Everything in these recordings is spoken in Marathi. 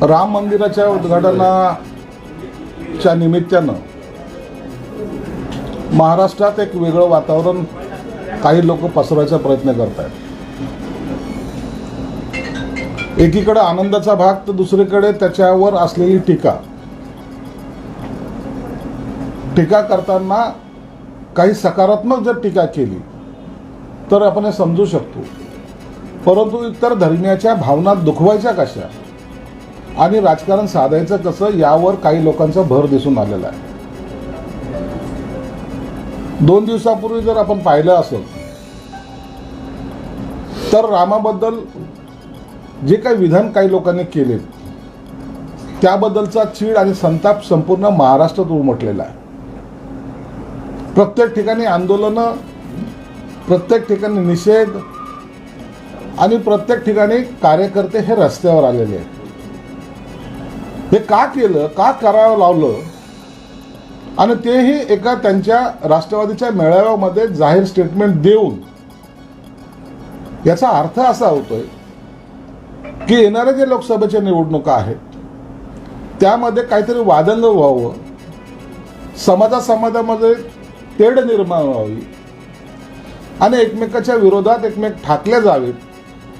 राम मंदिराच्या उद्घाटनाच्या निमित्तानं महाराष्ट्रात एक वेगळं वातावरण काही लोक पसरवायचा प्रयत्न करत आहेत एकीकडे आनंदाचा भाग तर दुसरीकडे त्याच्यावर असलेली टीका. टीका करताना काही सकारात्मक जर टीका केली तर आपण हे समजू शकतो. परंतु इतर धर्मियाच्या भावना दुखवायच्या कशा? आणि राजकारण साधायचं कसं यावर काही लोकांचा भर दिसून आलेला आहे. दोन दिवसापूर्वी जर आपण पाहिलं असेल तर रामाबद्दल जे काही विधान काही लोकांनी केले त्याबद्दलचा चीड आणि संताप संपूर्ण महाराष्ट्रात उमटलेला आहे. प्रत्येक ठिकाणी आंदोलनं प्रत्येक ठिकाणी निषेध आणि प्रत्येक ठिकाणी कार्यकर्ते हे रस्त्यावर आलेले आहेत. हे का केलं? का करावं लावलं? आणि तेही एका त्यांच्या राष्ट्रवादीच्या मेळाव्यामध्ये जाहीर स्टेटमेंट देऊन. याचा अर्थ असा होतोय की येणाऱ्या जे लोकसभेच्या निवडणुका आहेत त्यामध्ये काहीतरी वादंग व्हावं समाजा समाजामध्ये तेढ निर्माण व्हावी आणि एकमेकाच्या विरोधात एकमेक ठाकले जावेत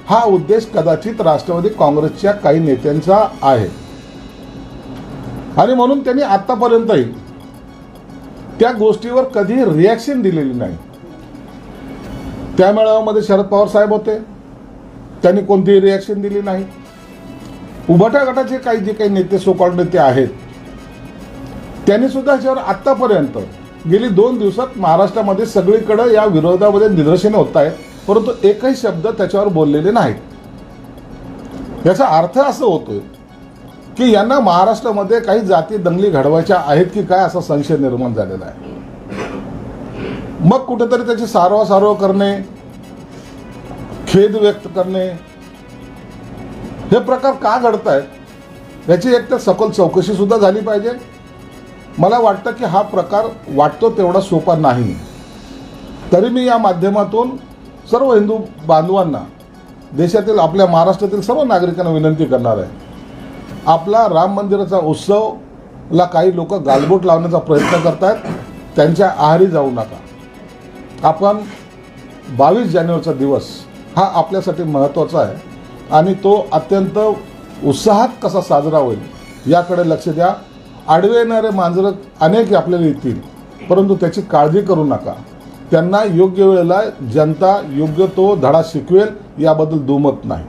हा उद्देश कदाचित राष्ट्रवादी काँग्रेसच्या काही नेत्यांचा आहे. आणि म्हणून त्यांनी आतापर्यंतही त्या गोष्टीवर कधी रिॲक्शन दिलेली नाही. त्या मेळाव्यामध्ये शरद पवार साहेब होते. त्यांनी कोणतीही रिॲक्शन दिली नाही. उभाटा गटाचे काही जे काही नेते सोकॉल नेते आहेत त्यांनी सुद्धा ह्याच्यावर आत्तापर्यंत गेली दोन दिवसात महाराष्ट्रामध्ये सगळीकडे या विरोधामध्ये निदर्शने होत आहेत परंतु एकही शब्द त्याच्यावर बोललेले नाहीत. याचा अर्थ असं होतोय की यांना महाराष्ट्रामध्ये काही जाती दंगली घडवायच्या आहेत की काय असा संशय निर्माण झालेला आहे. मग कुठेतरी त्याची सारवासारव करणे खेद व्यक्त करणे हे प्रकार का घडत आहेत याची एक तर सखोल चौकशी सुद्धा झाली पाहिजे. मला वाटतं की हा प्रकार वाटतो तेवढा सोपा नाही. तरी मी या माध्यमातून सर्व हिंदू बांधवांना देशातील आपल्या महाराष्ट्रातील सर्व नागरिकांना विनंती करणार आहे. आपला राम मंदिराचा उत्सवला काही लोक गालबोट लावण्याचा प्रयत्न करतायत. त्यांच्या आहारी जाऊ नका. आपण बावीस जानेवारीचा दिवस हा आपल्यासाठी महत्त्वाचा आहे आणि तो अत्यंत उत्साहात कसा साजरा होईल याकडे लक्ष द्या. आडवे येणारे मांजरं अनेक आपल्याला येतील परंतु त्याची काळजी करू नका. त्यांना योग्य वेळेला जनता योग्य तो धडा शिकवेल याबद्दल दुमत नाही.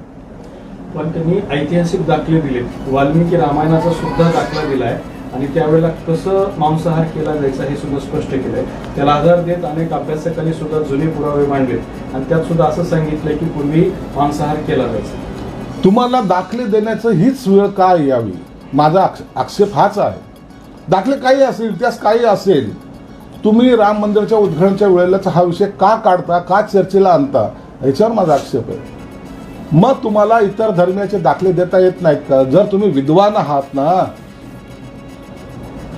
पण त्यांनी ऐतिहासिक दाखले दिले वाल्मिकी रामायणाचा सुद्धा दाखला दिलाय. आणि त्यावेळेला कसं मांसाहार केला जायचा हे सुद्धा स्पष्ट केलंय. त्याला आधार देत अनेक अभ्यासकांनी सुद्धा जुने पुरावे मांडले आणि त्यात सुद्धा असं सांगितलंय की पूर्वी मांसाहार केला जायचा. तुम्हाला दाखले देण्याचं हीच वेळ काय यावी? माझा आक्षेप हाच आहे. दाखले काही असेल इतिहास काही असेल. तुम्ही राम मंदिराच्या उद्घाटनाच्या वेळेलाच हा विषय का काढता का चर्चेला आणता? याच्यावर माझा आक्षेप आहे. मग तुम्हाला इतर धर्मियाचे दाखले देता येत नाहीत का? जर तुम्ही विद्वान आहात ना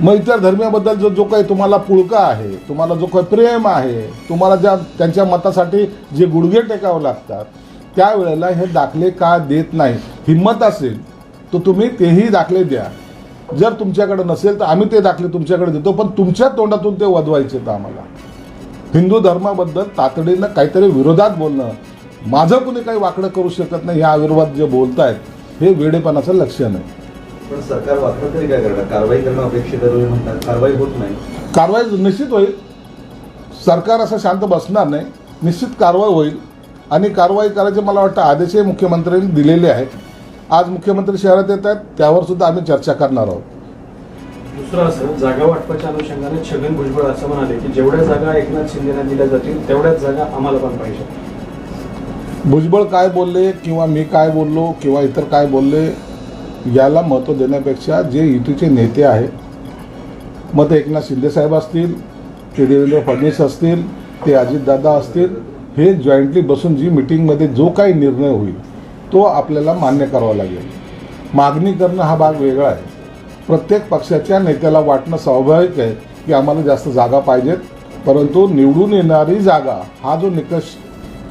मग इतर धर्मियाबद्दल जो जो काही तुम्हाला पुळका आहे तुम्हाला जो काही प्रेम आहे तुम्हाला ज्या त्यांच्या मतासाठी जे गुडघे टेकावे लागतात त्यावेळेला हे दाखले का देत नाही? हिंमत असेल तर तुम्ही तेही दाखले द्या. जर तुमच्याकडे नसेल तर आम्ही ते दाखले तुमच्याकडे देतो पण तुमच्या तोंडातून ते वधवायचे तर आम्हाला. हिंदू धर्माबद्दल तातडीनं काहीतरी विरोधात बोलणं माझं कुणी काही वाकडं करू शकत नाही या विरोधात जे बोलतायत हे वेडेपणाचं लक्षण आहे. पण सरकार वाचलं तरी काय करणार? कारवाई करणं अपेक्षित आहे म्हणतात. कारवाई होत नाही. कारवाई निश्चित होईल. सरकार असं शांत बसणार नाही. निश्चित कारवाई होईल. आणि कारवाई करायचे मला वाटतं आदेशही मुख्यमंत्र्यांनी दिलेले आहेत. आज मुख्यमंत्री शहरात येत आहेत. त्यावर सुद्धा आम्ही चर्चा करणार आहोत. दुसरं असं जागा वाटपाच्या अनुषंगाने छगन भुजबळ असं म्हणाले की जेवढ्या जागा एकनाथ शिंदेना दिल्या जातील तेवढ्याच जागा आम्हाला पण पाहिजे. भुजबळ काय बोलले किंवा मी काय बोललो किंवा इतर काय बोलले याला महत्त्व देण्यापेक्षा जे युतीचे नेते आहेत मग ते एकनाथ शिंदेसाहेब असतील ते देवेंद्र फडणवीस असतील ते अजितदादा असतील हे जॉईंटली बसून जी मिटिंगमध्ये जो काही निर्णय होईल तो आपल्याला मान्य करावा लागेल. मागणी करणं हा भाग वेगळा आहे. प्रत्येक पक्षाच्या नेत्याला वाटणं स्वाभाविक आहे की आम्हाला जास्त जागा पाहिजेत परंतु निवडून येणारी जागा हा जो निकष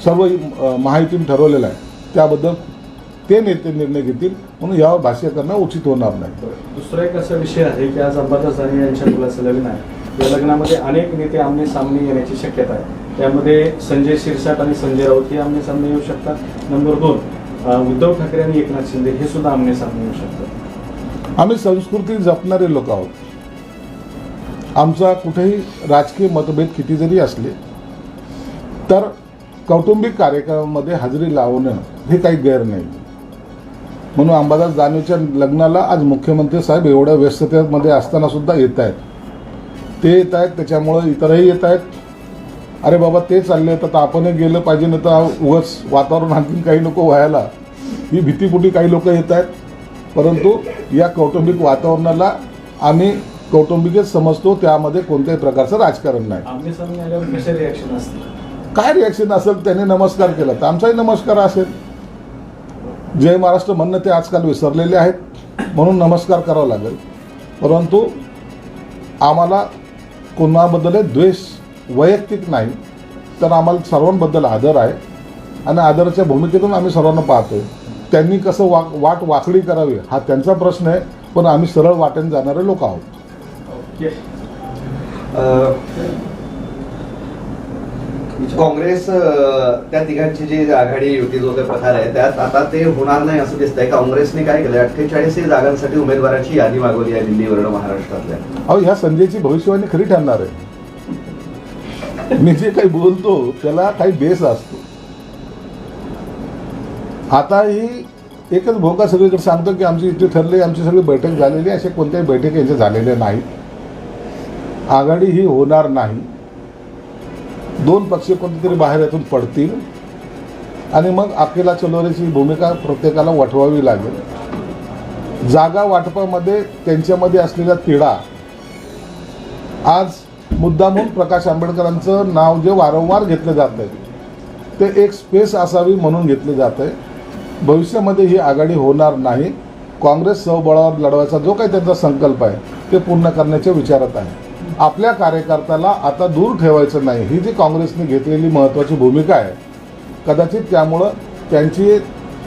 सर्व महायुतीने ठरवलेला आहे. त्याबद्दल ते नेते निर्णय घेतील म्हणून यावर भाष्य करणं उचित होणार नाही. दुसरा एक असा विषय आहे की आज अंबादास दानवे यांच्या मुलाचं लग्न आहे. या लग्नामध्ये अनेक नेते आमने सामने येण्याची शक्यता आहे. त्यामध्ये संजय शिरसाट आणि संजय राऊत हे आमने सामने येऊ शकतात. नंबर दोन उद्धव ठाकरे आणि एकनाथ शिंदे हे सुद्धा आमने सामने येऊ शकतात. आम्ही संस्कृती जपणारे लोक आहोत. आमचा कुठेही राजकीय मतभेद किती जरी असले तर कौटुंबिक कार्यक्रमामध्ये हजेरी लावणं हे काही गैर नाही. म्हणून अंबादास दानवेच्या लग्नाला आज मुख्यमंत्री साहेब एवढ्या व्यस्ततेमध्ये असताना सुद्धा येत आहेत. ते येत आहेत त्याच्यामुळं इतरही येत आहेत. अरे बाबा ते चालले तर आपणही गेलं पाहिजे नाही तर उगच वातावरण आणखीन काही नको व्हायला. ही भीतीपुटी काही लोक येत आहेत. परंतु या कौटुंबिक वातावरणाला आम्ही कौटुंबिकच समजतो त्यामध्ये कोणत्याही प्रकारचं राजकारण नाही. काय रिॲक्शन असेल त्याने नमस्कार केला? तर आमचाही नमस्कार असेल. जय महाराष्ट्र म्हणणं ते आजकाल विसरलेले आहेत. म्हणून नमस्कार करावा लागेल. परंतु आम्हाला कोणाबद्दल द्वेष वैयक्तिक नाही तर आम्हाला सर्वांबद्दल आदर आहे. आणि आदराच्या भूमिकेतून आम्ही सर्वांना पाहतोय. त्यांनी कसं वा वाट वाकडी करावी हा त्यांचा प्रश्न आहे. पण आम्ही सरळ वाटेने जाणारे लोक आहोत. ओके काँग्रेस त्या तिघांची जी आघाडी युती जो काही प्रकार आहे त्यात आता ते होणार नाही असं दिसतंय. काँग्रेसने काय केलं अठ्ठेचाळीस जागांसाठी उमेदवारांची यादी मागवली आहे दिल्लीवरून महाराष्ट्रातल्या. अहो ह्या संजयची भविष्यवाणी खरी ठरणार आहे. मी जे काही बोलतो त्याला काही बेस असतो. आता ही एकच भोका सगळीकडे सांगतो की आमची इथे ठरली आमची सगळी बैठक झालेली. अशा कोणत्याही बैठक यांच्या झालेल्या नाही आघाडी ही होणार नाही. दोन पक्ष कोणतेतरी बाहेर यातून पडतील. आणि मग अकेला चलोरेची भूमिका प्रत्येकाला वठवावी लागेल. जागा वाटपामध्ये त्यांच्यामध्ये असलेला तिढा. आज मुद्दामून प्रकाश आंबेडकरांचं नाव जे वारंवार घेतलं जात आहे ते एक स्पेस असावी म्हणून घेतलं जात आहे. भविष्यामध्ये ही आघाडी होणार नाही. काँग्रेस सहबळावर लढवायचा जो काही त्यांचा संकल्प आहे ते पूर्ण करण्याच्या विचारात आहे. आपल्या कार्यकर्त्याला आता दूर ठेवायचं नाही. ही जी काँग्रेसने घेतलेली महत्त्वाची भूमिका आहे कदाचित त्यामुळं त्यांची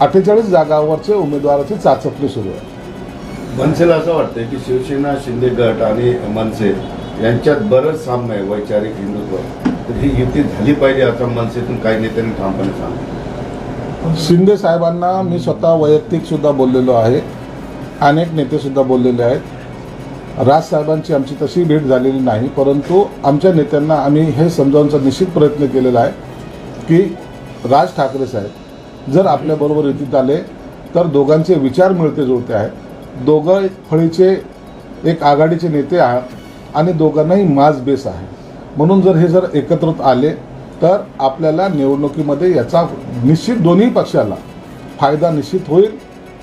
अठ्ठेचाळीस जागावरचे उमेदवाराची चाचपणी सुरू आहे. मनसेला असं वाटतंय की शिवसेना शिंदे गट आणि मनसे यांच्यात बरंच सामनं आहे वैचारिक हिंदुत्व. तर ही युती झाली पाहिजे असं मनसेतून काही नेत्यांनी ठामपणे सांगितलं. शिंदे साहेबांना मी स्वतः वैयक्तिक सुद्धा बोललेलो आहे. अनेक नेते सुद्धा बोललेले आहेत. राजसाहेबांची आमची तशी भेट झालेली नाही परंतु आमच्या नेत्यांना आम्ही हे समजावण्याचा निश्चित प्रयत्न केलेला आहे की राज ठाकरे साहेब जर आपल्याबरोबर युतीत आले तर दोघांचे विचार मिळते जुळते आहेत. दोघं फळीचे एक आघाडीचे नेते आहात आणि दोघांनाही माज बेस आहे. म्हणून जर हे जर एकत्रित आले तर आपल्याला निवडणुकीमध्ये याचा निश्चित दोन्ही पक्षाला फायदा निश्चित होईल.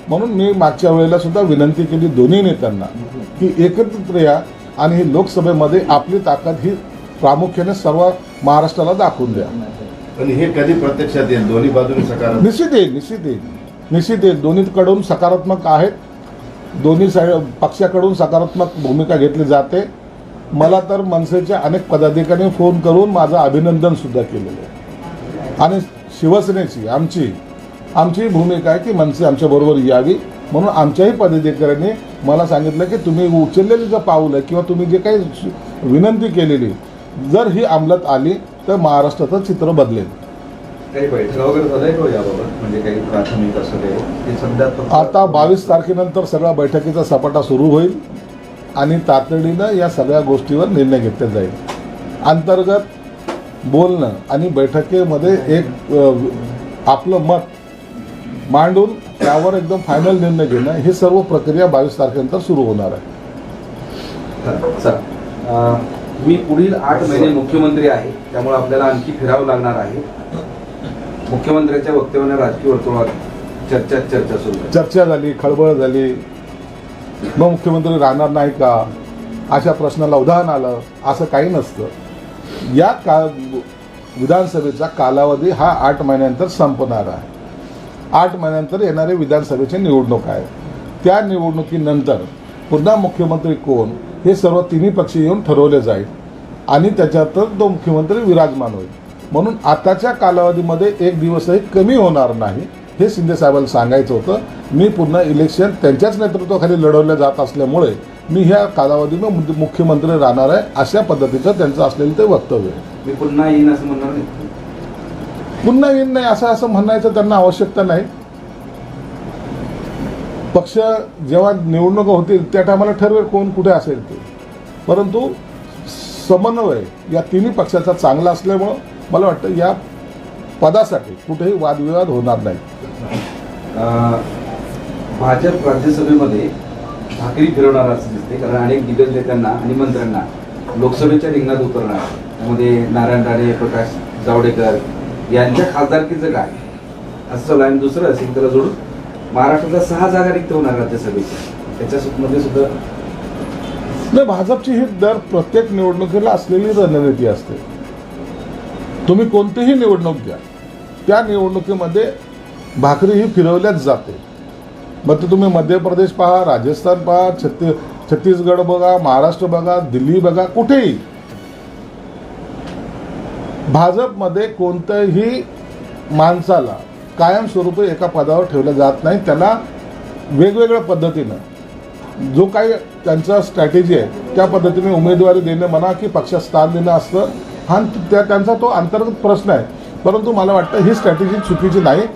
म्हणून मी मागच्या वेळेला सुद्धा विनंती केली दोन्ही नेत्यांना की एकत्रित या आणि ही लोकसभेमध्ये आपली ताकद ही प्रामुख्याने सर्व महाराष्ट्राला दाखवून द्या. पण हे कधी प्रत्यक्षात येईल? दोन्ही बाजूने सकारात्मक? निश्चित येईल निश्चित येईल. निश्चित येईल. दोन्हीकडून सकारात्मक आहेत. दोन्ही साईड पक्षाकडून सकारात्मक भूमिका घेतली जाते. मला तर मनसेच्या अनेक पदाधिकाऱ्यांनी फोन करून माझं अभिनंदन सुद्धा केलेलं आहे. आणि शिवसेनेची आमची आमची भूमिका आहे की मनसे आमच्याबरोबर यावी. म्हणून आमच्याही पदाधिकाऱ्यांनी मला सांगितलं की तुम्ही उचललेली जे पाऊल आहे किंवा तुम्ही जे काही विनंती केलेली जर ही अंमलात आली तर महाराष्ट्राचं चित्र बदलेल. काही बैठका वगैरे झालंय का हो याबाबत? म्हणजे काही प्राथमिक असं काही? की सध्या फक्त- आता बावीस तारखेनंतर सगळ्या बैठकीचा सपाटा सुरू होईल आणि तातडीनं या सगळ्या गोष्टीवर निर्णय घेतले जाईल. अंतर्गत बोलणं आणि बैठकीमध्ये एक आपलं मत मांडून त्यावर एकदम फायनल निर्णय घेणं ही सर्व प्रक्रिया बावीस तारखेनंतर सुरू होणार आहे. सर मी पुढील आठ महिने मुख्यमंत्री आहे त्यामुळे आपल्याला आणखी फिरावं लागणार आहे. मुख्यमंत्र्यांच्या वक्तव्याने राजकीय वर्तुळात चर्चा चर्चा सुरू चर्चा झाली खळबळ झाली. मग मुख्यमंत्री राहणार नाही का? अशा प्रश्नाला उदाहरण आलं असं काही नसतं. या का विधानसभेचा कालावधी हा आठ महिन्यानंतर संपणार आहे. आठ महिन्यानंतर येणारे विधानसभेचे निवडणूक आहे. त्या निवडणुकीनंतर पुन्हा मुख्यमंत्री कोण? हे सर्व तिन्ही पक्ष येऊन ठरवले जाईल. आणि त्याच्यातच तो मुख्यमंत्री विराजमान होईल. म्हणून आताच्या कालावधीमध्ये एक दिवसही कमी होणार नाही हे शिंदे साहेबांना सांगायचं होतं. मी पुन्हा इलेक्शन त्यांच्याच नेतृत्वाखाली लढवलं जात असल्यामुळे मी ह्या कालावधीनं मुख्यमंत्री राहणार आहे अशा पद्धतीचं त्यांचं असलेलं ते वक्तव्य आहे. मी पुन्हा येईन असं म्हणणार नाही. पुन्हा येईन नाही असं असं म्हणायचं त्यांना आवश्यकता नाही. पक्ष जेव्हा निवडणुका होतील त्या टायमाला ठरवेल कोण कुठे असेल ते. परंतु समन्वय या तिन्ही पक्षाचा चांगला असल्यामुळं मला वाटतं या पदासाठी कुठेही वादविवाद होणार नाही. भाजप राज्यसभेमध्ये भाकरी फिरवणार असं दिसते कारण अनेक दिग्गज नेत्यांना आणि मंत्र्यांना लोकसभेच्या रिंगणात उतरणार. त्यामध्ये नारायण राणे प्रकाश जावडेकर यांच्या खासदारकीचं काय? असं चालू आणि दुसरं असेल त्याला जोडून महाराष्ट्राच्या सहा जागा रिक्त होणार राज्यसभेच्या. त्याच्यामध्ये सुद्धा नाही भाजपची ही दर प्रत्येक निवडणुकीला असलेली रणनीती असते. तुम्ही कोणतीही निवडणूक घ्या त्या निवडणुकीमध्ये भाकरी ही फिरवल्याच जाते. मग ते तुम्ही मध्य प्रदेश पहा राजस्थान पहा छत्ती छत्तीसगड बघा महाराष्ट्र बघा दिल्ली बघा कुठेही. भाजपमध्ये कोणत्याही माणसाला कायमस्वरूपी एका पदावर ठेवलं जात नाही. त्याला वेगवेगळ्या पद्धतीनं जो काही त्यांचा स्ट्रॅटेजी आहे त्या पद्धतीने उमेदवारी देणं म्हणा की पक्षात स्थान देणं असतं. हा त्या त्यांचा तो अंतर्गत प्रश्न आहे. परंतु मला वाटतं ही स्ट्रॅटेजी चुकीची नाही.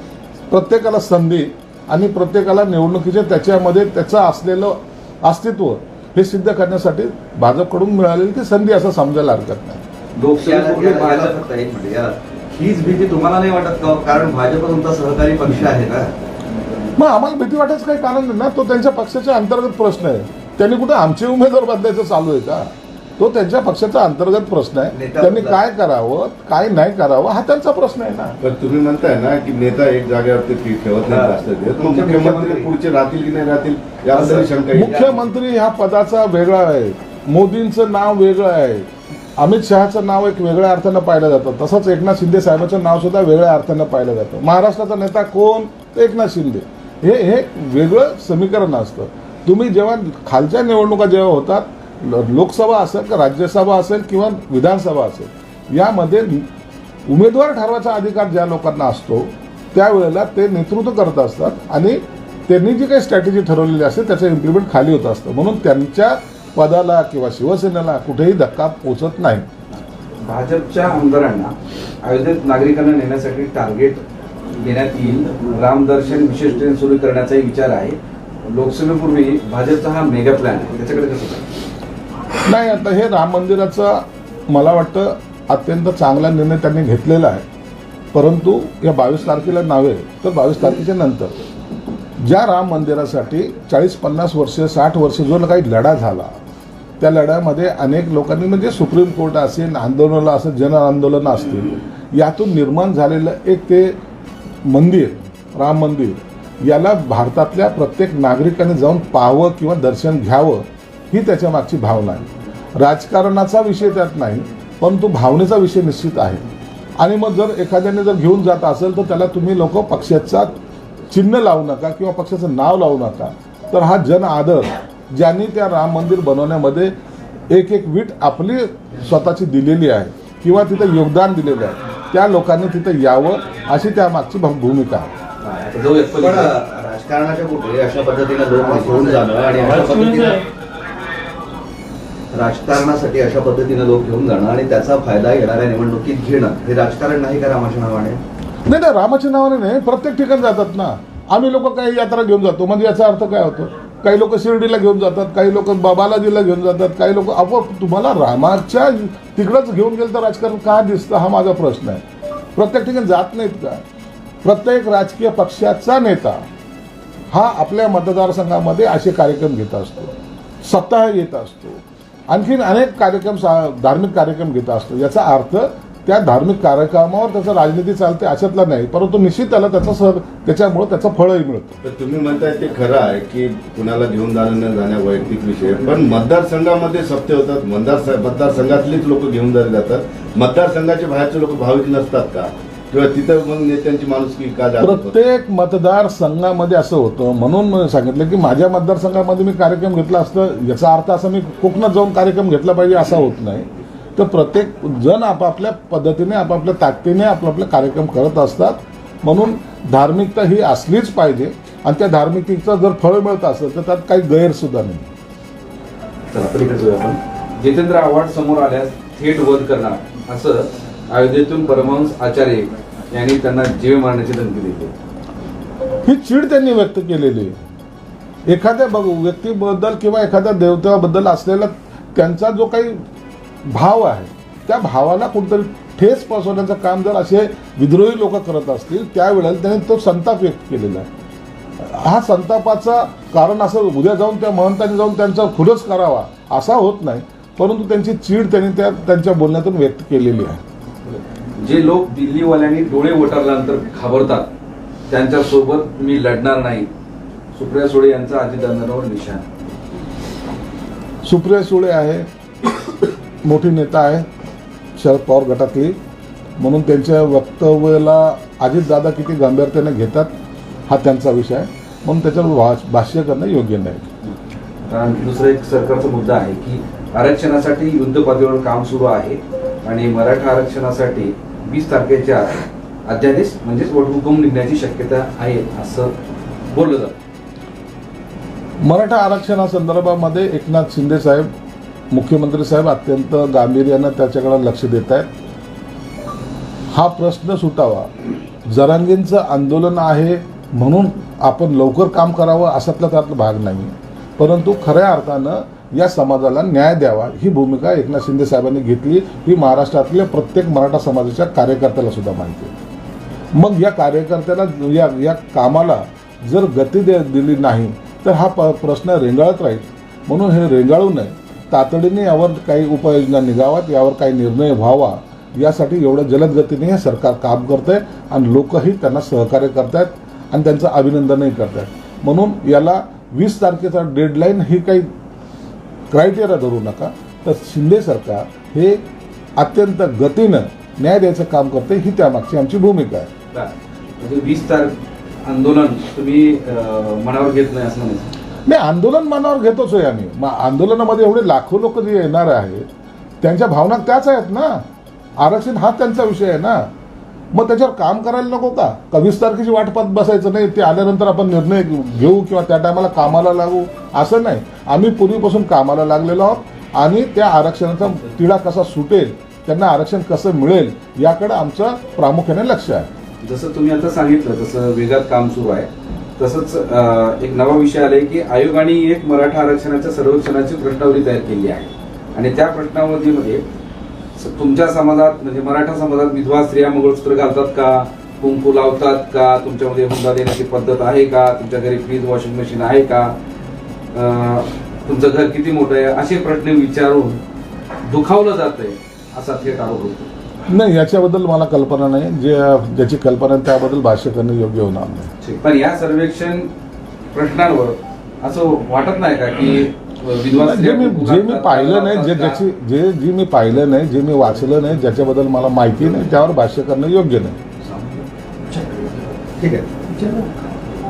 प्रत्येकाला संधी आणि प्रत्येकाला निवडणुकीचे त्याच्यामध्ये त्याचं असलेलं अस्तित्व हे सिद्ध करण्यासाठी भाजपकडून मिळालेली ती संधी असं समजायला हरकत नाही. हीच भीती तुम्हाला नाही वाटत का? कारण भाजप तुमचा सहकारी पक्ष आहे ना? मग आम्हाला भीती वाटायचं काही कारण नाही ना? तो त्यांच्या पक्षाचा अंतर्गत प्रश्न आहे. त्यांनी कुठे आमचे उमेदवार बदलायचं चालू आहे का? तो त्यांच्या पक्षाचा अंतर्गत प्रश्न आहे. त्यांनी. काय करावं काय नाही करावं हा त्यांचा प्रश्न आहे ना? पण तुम्ही म्हणताय ना की नेता एक जागेवरती ती ठेवत नाही हा. मुख्यमंत्री पुढचे राहतील की नाही राहतील? याबद्दल शंका. मुख्यमंत्री ह्या पदाचा वेगळा आहे. मोदींचं नाव वेगळं आहे. अमित शहाचं नाव एक वेगळ्या अर्थानं पाहिलं जातं. तसंच एकनाथ शिंदे साहेबाचं नाव सुद्धा वेगळ्या अर्थानं पाहिलं जातं. महाराष्ट्राचा नेता कोण? तर एकनाथ शिंदे. हे हे वेगळं समीकरण असतं. तुम्ही जेव्हा खालच्या निवडणुका जेव्हा होतात लोकसभा असेल का राज्यसभा असेल किंवा विधानसभा असेल यामध्ये उमेदवार ठरवायचा अधिकार ज्या लोकांना असतो त्यावेळेला ते नेतृत्व करत असतात आणि त्यांनी जी काही स्ट्रॅटेजी ठरवलेली असते त्याचं इम्प्लिमेंट खाली होत असतं. म्हणून त्यांच्या पदाला किंवा शिवसेनेला कुठेही धक्का पोचत नाही. भाजपच्या आमदारांना अयोध्येत नागरिकांना नेण्यासाठी टार्गेट देण्यात येईल. रामदर्शन विशेष ट्रेन सुरू करण्याचाही विचार आहे. लोकसभेपूर्वी भाजपचा हा मेगा प्लॅन आहे. त्याच्याकडे कसं? नाही आता हे राम मंदिराचा मला वाटतं अत्यंत चांगला निर्णय त्यांनी घेतलेला आहे. परंतु या बावीस तारखेला नव्हे तर बावीस तारखेच्या नंतर. ज्या राम मंदिरासाठी चाळीस पन्नास वर्ष साठ वर्ष जो काही लढा झाला त्या लढ्यामध्ये अनेक लोकांनी म्हणजे सुप्रीम कोर्ट असेल आंदोलनं असेल जन आंदोलनं असतील यातून निर्माण झालेलं एक ते मंदिर राम मंदिर याला भारतातल्या प्रत्येक नागरिकाने जाऊन पाहावं किंवा दर्शन घ्यावं ही त्याच्या मागची भावना आहे. राजकारणाचा विषय त्यात नाही पण तो भावनेचा विषय निश्चित आहे. आणि मग जर एखाद्याने जर घेऊन जात असेल तर त्याला तुम्ही लोक पक्षाचा चिन्ह लावू नका किंवा पक्षाचं नाव लावू नका. तर हा जन आदर ज्यांनी त्या राम मंदिर बनवण्यामध्ये एक एक वीट आपली स्वतःची दिलेली आहे किंवा तिथं योगदान दिलेलं आहे. त्या लोकांनी तिथं यावं अशी त्या मागची भूमिका आहे. राजकारणाच्या कुठे? अशा पद्धतीने लोक घेऊन जाणं आणि अशा पद्धतीनं राजकारणासाठी अशा पद्धतीने लोक घेऊन जाणं आणि त्याचा फायदा येणाऱ्या निवडणुकीत घेणं. हे राजकारण नाही का रामाच्या नावाने? नाही नाही रामाच्या नावाने नाही. प्रत्येक ठिकाणी जातात ना. आम्ही लोक काही यात्रा घेऊन जातो. म्हणजे याचा अर्थ काय होतो? काही लोक शिर्डीला घेऊन जातात काही लोक बालाजीला घेऊन जातात काही लोक आपोआप तुम्हाला रामाच्या तिकडंच घेऊन गेलं तर राजकारण का दिसतं? हा माझा प्रश्न आहे. प्रत्येक ठिकाणी जात नाहीत का? प्रत्येक राजकीय पक्षाचा नेता हा आपल्या मतदारसंघामध्ये असे कार्यक्रम घेत असतो. सप्ताह घेत असतो. आणखीन अनेक कार्यक्रम सा- धार्मिक कार्यक्रम घेत असतो. याचा अर्थ त्या धार्मिक कार्यक्रमावर त्याचं राजनीती चालते अशातला नाही परंतु निश्चित त्याला त्याचा सह त्याच्यामुळं त्याचं फळही मिळतं. तर तुम्ही म्हणताय ते खरं आहे की कुणाला घेऊन जाणं न जाण्या वैयक्तिक विषय पण मतदारसंघामध्ये सत्य होतात. मतदार मतदारसंघातलीच लोक घेऊन जाणे जातात मतदारसंघाचे बाहेरचे लोक भाविक नसतात का? किंवा तिथं मग नेत्यांची माणुसकी का प्रत्येक मतदारसंघामध्ये असं होतं म्हणून मी सांगितलं की माझ्या मतदारसंघामध्ये मी कार्यक्रम घेतला असतं याचा अर्थ असा मी कोकणात जाऊन कार्यक्रम घेतला पाहिजे असा होत नाही. तर प्रत्येक जण आपापल्या पद्धतीने आपापल्या ताकदीने आपापले कार्यक्रम करत असतात. म्हणून धार्मिकता ही असलीच पाहिजे. आणि त्या धार्मिकतेचं जर फळ मिळत असेल तर त्यात काही गैरसुद्धा नाही. आपण. जितेंद्र आव्हाड समोर आल्यास थेट वध करणार असं अयोध्येतून परमहंस आचार्य यांनी त्यांना जीव मारण्याची धमकी दिली. ही चीड त्यांनी व्यक्त केलेली आहे. एखाद्या बघ व्यक्तीबद्दल किंवा एखाद्या देवतेबद्दल असलेला त्यांचा जो काही भाव आहे. त्या भावाला कुठेतरी ठेस पोचवण्याचं काम जर असे विद्रोही लोक करत असतील त्यावेळेला त्याने तो संताप व्यक्त केलेला आहे. हा संतापाचा कारण असं उद्या जाऊन त्या महंतांनी जाऊन त्यांचा खुलच करावा असा होत नाही. परंतु त्यांची चीड त्यांनी त्या त्यांच्या बोलण्यातून व्यक्त केलेली आहे. जे लोक दिल्लीवाल्यांनी डोळे वटारल्यानंतर घाबरतात त्यांच्यासोबत मी लढणार नाही. सुप्रिया सुळे यांचा अजितदादांवर निशाण. सुप्रिया सुळे आहे मोठी नेता आहे शरद पवार गटातली. म्हणून त्यांच्या वक्तव्याला अजितदादा किती गांभीर्याने घेतात हा त्यांचा विषय आहे. म्हणून त्याच्यावर भाष्य करणं योग्य नाही. कारण दुसरा एक सरकारचा मुद्दा आहे की आरक्षणासाठी युद्ध पातळीवर काम सुरू आहे आणि मराठा आरक्षणासाठी वीस तारखेच्या अध्यादेश म्हणजेच वटहुकूम निघण्याची शक्यता आहे असं बोललं जातं. मराठा आरक्षणासंदर्भामध्ये एकनाथ शिंदे साहेब मुख्यमंत्री साहेब अत्यंत गांभीर्यानं त्याच्याकडे लक्ष देत आहेत. हा प्रश्न सुटावा. जरांगींचं आंदोलन आहे म्हणून आपण लवकर काम करावं असातला त्यातला भाग नाही. परंतु खऱ्या अर्थानं या समाजाला न्याय द्यावा ही भूमिका एकनाथ शिंदे साहेबांनी घेतली. ही महाराष्ट्रातल्या प्रत्येक मराठा समाजाच्या कार्यकर्त्याला सुद्धा माहिती मग या कार्यकर्त्याला या या कामाला जर गती दे दिली नाही तर हा प प्रश्न रेंगाळत राहील. म्हणून हे रेंगाळू नये. तातडीने यावर काही उपाययोजना निघाव्यात यावर काही निर्णय व्हावा यासाठी एवढं जलद गतीने हे सरकार काम करत आहे आणि लोकही त्यांना सहकार्य करत आहेत आणि त्यांचं अभिनंदनही करत आहेत म्हणून याला वीस तारखेचा डेडलाईन ही काही क्रायटेरिया धरू नका. तर शिंदे सरकार हे अत्यंत गतीनं न्याय द्यायचं काम करते ही त्यामागची आमची भूमिका आहे. म्हणजे वीस तारीख आंदोलन तुम्ही मनावर घेत नाही असं म्हणायचं. नाही आंदोलन मनावर घेतोच आहे आम्ही. मग आंदोलनामध्ये एवढे लाखो लोक जे येणार आहेत त्यांच्या भावना त्याच आहेत ना. आरक्षण हा त्यांचा विषय आहे ना. मग त्याच्यावर काम करायला नको का? का वीस तारखेची वाट पाहत बसायचं नाही ते आल्यानंतर आपण निर्णय घेऊ किंवा त्या टायमाला कामाला लागू? असं नाही. आम्ही पूर्वीपासून कामाला लागलेलो आहोत आणि त्या आरक्षणाचा तिढा कसा सुटेल त्यांना आरक्षण कसं मिळेल याकडे आमचं प्रामुख्याने लक्ष आहे. जसं तुम्ही आता सांगितलं तसं वेगात काम सुरू आहे. तसंच एक नवा विषय आलाय की आयोगाने एक मराठा आरक्षणाच्या सर्वेक्षणाची प्रश्नावली तयार केली आहे. आणि त्या प्रश्नावलीमध्ये स- तुमच्या समाजात म्हणजे मराठा समाजात विधवा स्त्रिया मंगळसूत्र घालतात का? कुंकू लावतात का? तुमच्यामध्ये हुंडा देण्याची पद्धत आहे का? तुमच्या घरी फ्रीज वॉशिंग मशीन आहे का? तुमचं घर किती मोठं आहे? असे प्रश्न विचारून दुखावलं जातंय असा थेट आरोप होतो. नाही याच्याबद्दल मला कल्पना नाही. जे ज्याची कल्पना आहे त्याबद्दल भाष्य करणं योग्य होणार नाही. पण या सर्वेक्षण प्रश्नांवर असं वाटत नाही का की विधवा जे मी जे मी पाहिलं नाही जे? ज्याची जे जी मी पाहिलं नाही जे मी वाचलं नाही ज्याच्याबद्दल मला माहिती नाही त्यावर भाष्य करणं योग्य नाही. ठीक आहे.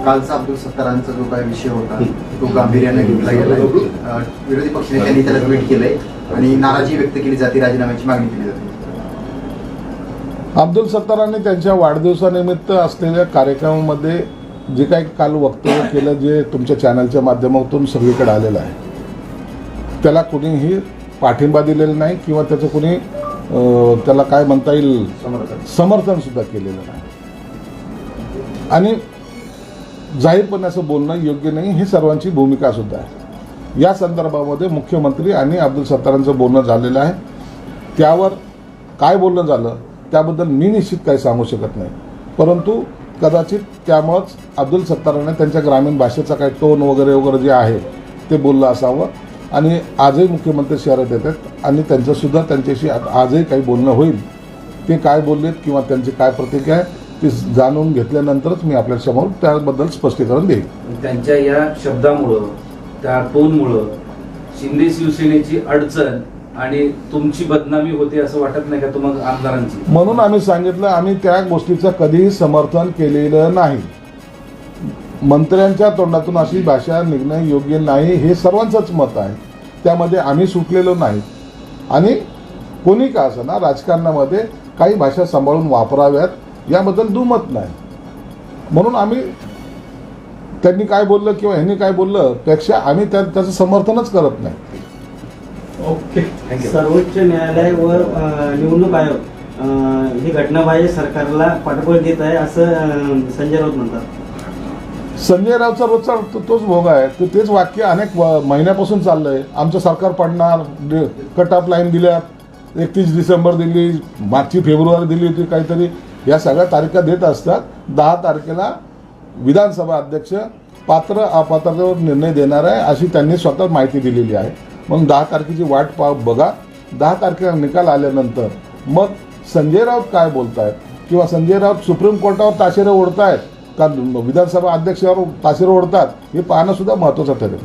कालचा अब्दुल सत्तारांचा जो काय विषय होता तो गांभीर्याने घेतला गेलाय अं, विरोधी पक्षनेत्यांनी त्याला ट्विट केलंय आणि नाराजी व्यक्त केली जाते राजीनाम्याची मागणी केली जाते. अब्दुल सत्तारांनी त्यांच्या वाढदिवसानिमित्त असलेल्या कार्यक्रमामध्ये जे काही काल वक्तव्य केलं जे तुमच्या चॅनलच्या माध्यमातून सगळीकडे आलेलं आहे त्याला कुणीही पाठिंबा दिलेला नाही किंवा त्याचं कुणी त्याला काय म्हणता येईल समर्थन. समर्थन सुद्धा केलेलं नाही. आणि जाहीरपणे असं बोलणं योग्य नाही ही सर्वांची भूमिका सुद्धा आहे. या संदर्भामध्ये मुख्यमंत्री आणि अब्दुल सत्तारांचं बोलणं झालेलं आहे. त्यावर काय बोलणं झालं? त्याबद्दल मी निश्चित काही सांगू शकत नाही. परंतु कदाचित त्यामुळंच अब्दुल सत्ताराने त्यांच्या ग्रामीण भाषेचा काही टोन वगैरे वगैरे जे आहे ते बोललं असावं. आणि आजही मुख्यमंत्री शहरात येतात आणि त्यांचंसुद्धा त्यांच्याशी आजही काही बोलणं होईल. ते काय बोललेत किंवा त्यांची काय प्रतिक्रिया आहे ती जाणून घेतल्यानंतरच मी आपल्यासमोर त्याबद्दल स्पष्टीकरण देईन. त्यांच्या या शब्दामुळं त्या टोनमुळं शिंदे शिवसेनेची अडचण आणि तुमची बदनामी होते असं वाटत नाही का तुम्हाला आमदारांची? म्हणून आम्ही सांगितलं आम्ही त्या गोष्टीचं कधीही समर्थन केलेलं नाही. मंत्र्यांच्या तोंडातून अशी भाषा निघणं योग्य नाही हे सर्वांचंच मत आहे. त्यामध्ये आम्ही सुटलेलो नाही. आणि कोणी का असं ना राजकारणामध्ये काही भाषा सांभाळून वापराव्यात याबद्दल दुमत नाही. म्हणून आम्ही त्यांनी काय बोललं किंवा ह्यांनी काय बोललं पेक्षा आम्ही त्या त्याचं समर्थनच करत नाही. ओके. थँक्यू सर्वोच्च न्यायालय व निवडणूक आयोग ही घटना बाह्य सरकारला पाठबळ देत आहे असं संजय राऊत म्हणतात. संजय रावचा रोजचा तो- तोच भोग आहे. तर तेच वाक्य अनेक व- महिन्यापासून चाललंय. आमचं सरकार पडणार कट ऑफ लाईन दिल्यात. एकतीस डिसेंबर दिली मागची फेब्रुवारी दिली होती काहीतरी. या सगळ्या तारखा देत असतात. दहा तारखेला विधानसभा अध्यक्ष पात्र अपात्रतेवर निर्णय देणार आहे अशी त्यांनी स्वतः माहिती दिलेली आहे. मग दहा तारखेची वाट पा बघा. दहा तारखेला निकाल आल्यानंतर मग संजय राऊत काय बोलतायत? किंवा संजय राऊत सुप्रीम कोर्टावर ताशेरे ओढतायत? का विधानसभा अध्यक्षावर ताशेरे ओढतात? हे पाहणं सुद्धा महत्त्वाचं ठरेल.